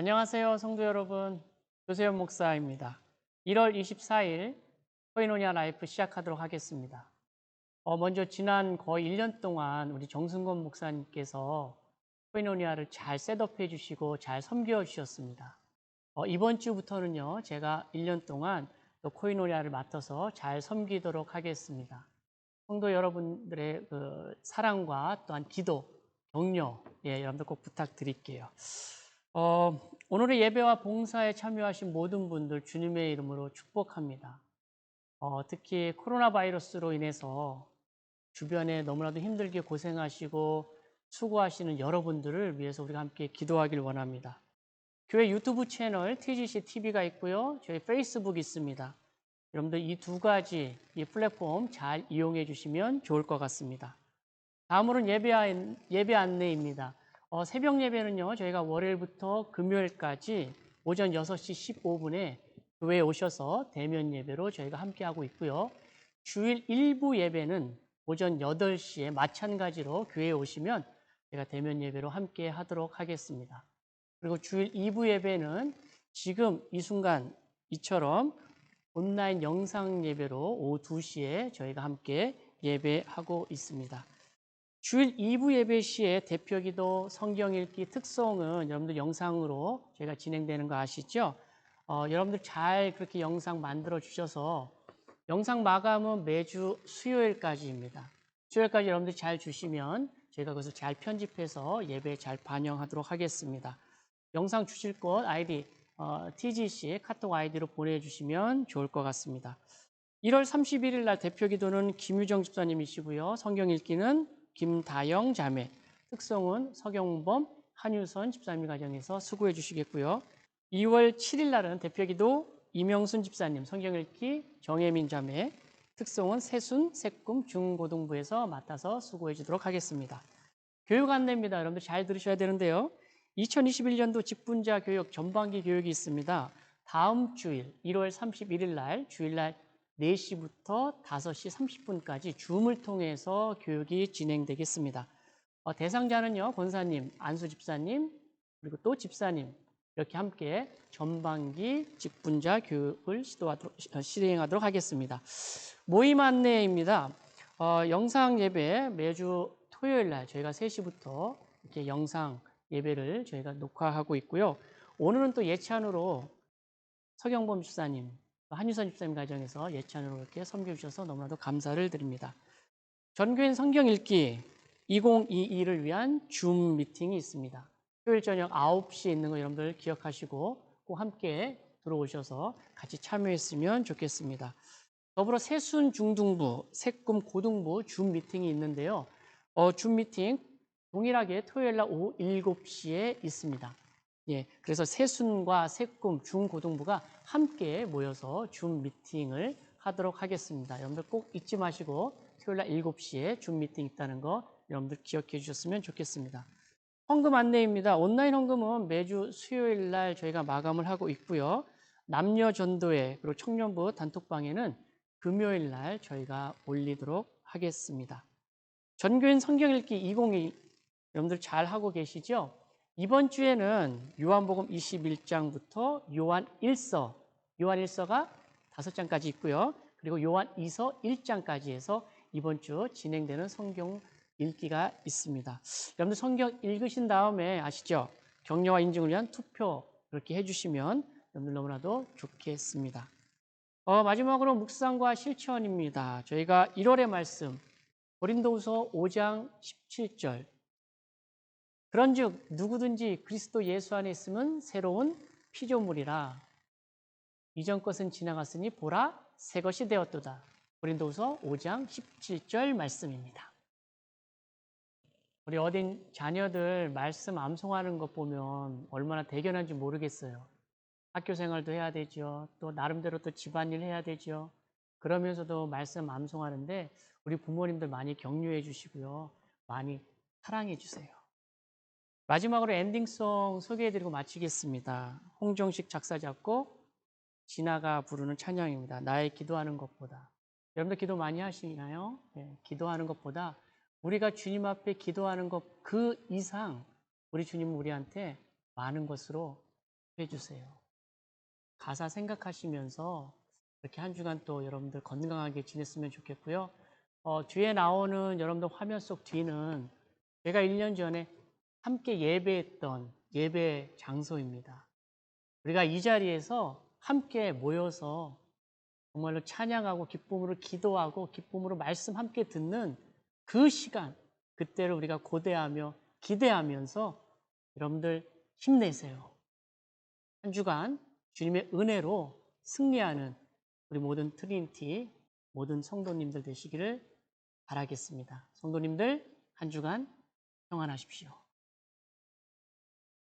안녕하세요, 성도 여러분. 조세현 목사입니다. 1월 24일 코이노니아 라이프 시작하도록 하겠습니다. 어, 먼저 지난 거의 1년 동안 우리 정승건 목사님께서 코이노니아를 잘 셋업해 주시고 잘 섬겨 주셨습니다. 어, 이번 주부터는요, 제가 1년 동안 또 코이노니아를 맡아서 잘 섬기도록 하겠습니다. 성도 여러분들의 그 사랑과 또한 기도, 격려, 예, 여러분들 꼭 부탁드릴게요. 어, 오늘의 예배와 봉사에 참여하신 모든 분들 주님의 이름으로 축복합니다. 어, 특히 코로나 바이러스로 인해서 주변에 너무나도 힘들게 고생하시고 수고하시는 여러분들을 위해서 우리가 함께 기도하길 원합니다. 교회 유튜브 채널 TGC TV가 있고요. 저희 페이스북 있습니다. 여러분들 이 두 가지 이 플랫폼 잘 이용해 주시면 좋을 것 같습니다. 다음으로는 예배, 안- 예배 안내입니다. 어, 새벽 예배는요, 저희가 월요일부터 금요일까지 오전 6시 15분에 교회에 오셔서 대면 예배로 저희가 함께하고 있고요. 주일 일부 예배는 오전 8시에 마찬가지로 교회에 오시면 제가 대면 예배로 함께 하도록 하겠습니다. 그리고 주일 2부 예배는 지금 이 순간 이처럼 온라인 영상 예배로 오후 2시에 저희가 함께 예배하고 있습니다. 주일 2부 예배 시에 대표 기도 성경 읽기 특송은 여러분들 영상으로 저희가 진행되는 거 아시죠? 어, 여러분들 잘 그렇게 영상 만들어 주셔서 영상 마감은 매주 수요일까지입니다. 수요일까지 여러분들 잘 주시면 저희가 그것을 잘 편집해서 예배에 잘 반영하도록 하겠습니다. 영상 주실 곳 아이디 어, TGC 카톡 아이디로 보내주시면 좋을 것 같습니다. 1월 31일 날 대표 기도는 김유정 집사님이시고요. 성경 읽기는 김다영 자매, 특성은 서경범, 한유선 집사님 가정에서 수고해 주시겠고요. 2월 7일 날은 대표 기도 이명순 집사님, 성경 읽기 정혜민 자매, 특성은 세순, 세꿈 중고등부에서 맡아서 수고해 주도록 하겠습니다. 교육 안내입니다. 여러분들 잘 들으셔야 되는데요. 2021년도 직분자 교육 전반기 교육이 있습니다. 다음 주일 1월 31일 날 주일날 4시부터 5시 30분까지 줌을 통해서 교육이 진행되겠습니다. 어, 대상자는요, 권사님, 안수 집사님, 그리고 또 집사님, 이렇게 함께 전반기 직분자 교육을 시도하도록, 어, 실행하도록 하겠습니다. 모임 안내입니다. 어, 영상 예배 매주 토요일 날 저희가 3시부터 이렇게 영상 예배를 저희가 녹화하고 있고요. 오늘은 또 예찬으로 서경범 집사님, 한유선 집사님 가정에서 예찬으로 이렇게 섬겨주셔서 너무나도 감사를 드립니다. 전교인 성경 읽기 2022를 위한 줌 미팅이 있습니다. 토요일 저녁 9시에 있는 거 여러분들 기억하시고 꼭 함께 들어오셔서 같이 참여했으면 좋겠습니다. 더불어 세순 중등부, 세꿈 고등부 줌 미팅이 있는데요. 어, 줌 미팅 동일하게 토요일 날 오후 7시에 있습니다. 예, 그래서 세순과 세꿈 중고등부가 함께 모여서 줌 미팅을 하도록 하겠습니다. 여러분들 꼭 잊지 마시고 토요일 날 7시에 줌 미팅 있다는 거 여러분들 기억해 주셨으면 좋겠습니다. 헌금 안내입니다. 온라인 헌금은 매주 수요일 날 저희가 마감을 하고 있고요. 남녀 전도회 그리고 청년부 단톡방에는 금요일 날 저희가 올리도록 하겠습니다. 전교인 성경 읽기 2022 여러분들 잘 하고 계시죠? 이번 주에는 요한복음 21장부터 요한 1서, 요한 1서가 5장까지 있고요. 그리고 요한 2서 1장까지 해서 이번 주 진행되는 성경 읽기가 있습니다. 여러분들 성경 읽으신 다음에 아시죠? 격려와 인증을 위한 투표 이렇게 해주시면 여러분들 너무나도 좋겠습니다. 어, 마지막으로 묵상과 실천입니다. 저희가 1월의 말씀 고린도후서 5장 17절 그런즉 누구든지 그리스도 예수 안에 있으면 새로운 피조물이라 이전 것은 지나갔으니 보라 새 것이 되었도다. 고린도후서 5장 17절 말씀입니다. 우리 어린 자녀들 말씀 암송하는 것 보면 얼마나 대견한지 모르겠어요. 학교 생활도 해야 되죠. 또 나름대로 또 집안일 해야 되죠. 그러면서도 말씀 암송하는데 우리 부모님들 많이 격려해 주시고요. 많이 사랑해 주세요. 마지막으로 엔딩송 소개해드리고 마치겠습니다. 홍정식 작사 작곡 진아가 부르는 찬양입니다. 나의 기도하는 것보다 여러분들 기도 많이 하시나요? 네, 기도하는 것보다 우리가 주님 앞에 기도하는 것 그 이상 우리 주님은 우리한테 많은 것으로 해주세요. 가사 생각하시면서 이렇게 한 주간 또 여러분들 건강하게 지냈으면 좋겠고요. 어, 뒤에 나오는 여러분들 화면 속 뒤는 제가 1년 전에 함께 예배했던 예배 장소입니다. 우리가 이 자리에서 함께 모여서 정말로 찬양하고 기쁨으로 기도하고 기쁨으로 말씀 함께 듣는 그 시간, 그때를 우리가 고대하며 기대하면서 여러분들 힘내세요. 한 주간 주님의 은혜로 승리하는 우리 모든 트리니티, 모든 성도님들 되시기를 바라겠습니다. 성도님들 한 주간 평안하십시오.